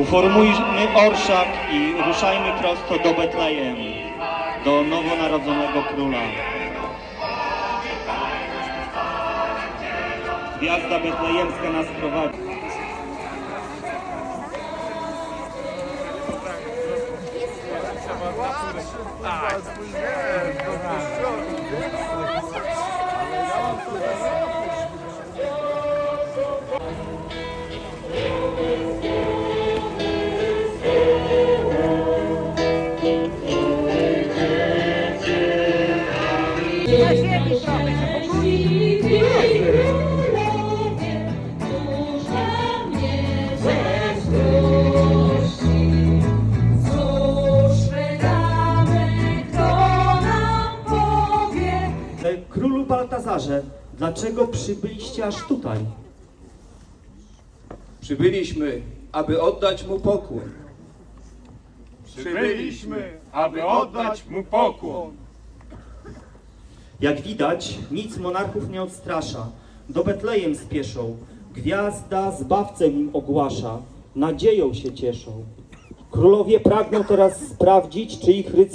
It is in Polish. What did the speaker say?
Uformujmy orszak i ruszajmy prosto do Betlejem, do nowonarodzonego króla. Gwiazda betlejemska nas prowadzi. Na Królu Baltazarze, dlaczego przybyliście aż tutaj? Przybyliśmy, aby oddać mu pokłon. Przybyliśmy, aby oddać mu pokłon. Jak widać, nic monarchów nie odstrasza. Do Betlejem spieszą. Gwiazda zbawcę im ogłasza. Nadzieją się cieszą. Królowie pragną teraz sprawdzić, czy ich rycerze